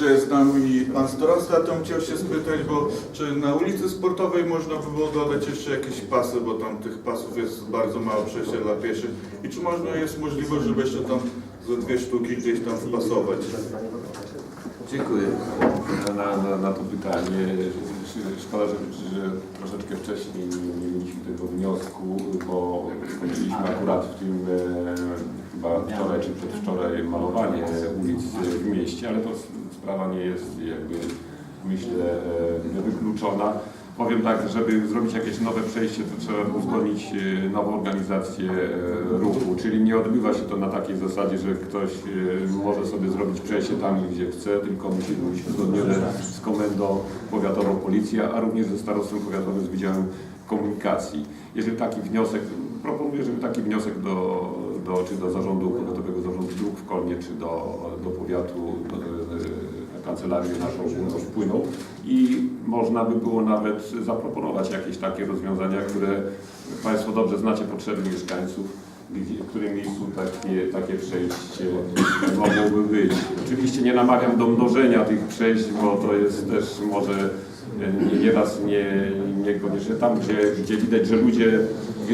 że jest z nami pan starosta, to chciał się spytać, bo czy na ulicy Sportowej można by było dodać jeszcze jakieś pasy, bo tam tych pasów jest bardzo mało przejścia dla pieszych i czy można jest możliwość, żeby jeszcze tam ze dwie sztuki gdzieś tam wpasować? Dziękuję na, na, na to pytanie. Szkoda, że, że troszeczkę wcześniej nie nie mieliśmy tego wniosku, bo skończyliśmy akurat w tym e, chyba wczoraj czy przedwczoraj malowanie ulic w mieście, ale to sprawa nie jest jakby myślę e, wykluczona. Powiem tak, żeby zrobić jakieś nowe przejście, to trzeba uzgodnić e, nową organizację e, ruchu, czyli nie odbywa się to na takiej zasadzie, że ktoś może sobie zrobić przejście tam, gdzie chce, tylko musi być uzgodnione z komendą powiatową policji, a również ze starostwem powiatowym z Wydziałem Komunikacji. Jeżeli taki wniosek, proponuję, żeby taki wniosek do, do, czy do zarządu, powiatowego zarządu dróg w Kolnie, czy do, do powiatu, e, na kancelarię naszą wpłynął i można by było nawet zaproponować jakieś takie rozwiązania, które Państwo dobrze znacie potrzeby mieszkańców, w którym miejscu takie, takie przejście mogłoby być. Oczywiście nie namawiam do mnożenia tych przejść, bo to jest też może e, nie- nieraz nie, niekoniecznie tam, gdzie, gdzie widać, że ludzie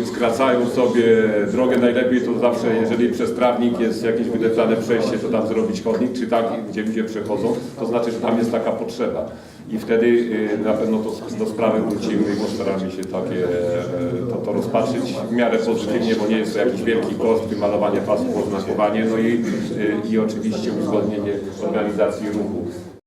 skracają sobie drogę najlepiej, to zawsze jeżeli przez trawnik jest jakieś wydeptane przejście, to tam zrobić chodnik, czy tak, gdzie ludzie przechodzą, to znaczy, że tam jest taka potrzeba. I wtedy y, na pewno to, do sprawy wrócimy i postaramy się takie, e, to, to rozpatrzyć w miarę pozytywnie, bo nie jest to jakiś wielki koszt, wymalowanie pasów, oznakowanie, no i, y, i oczywiście uzgodnienie organizacji ruchu.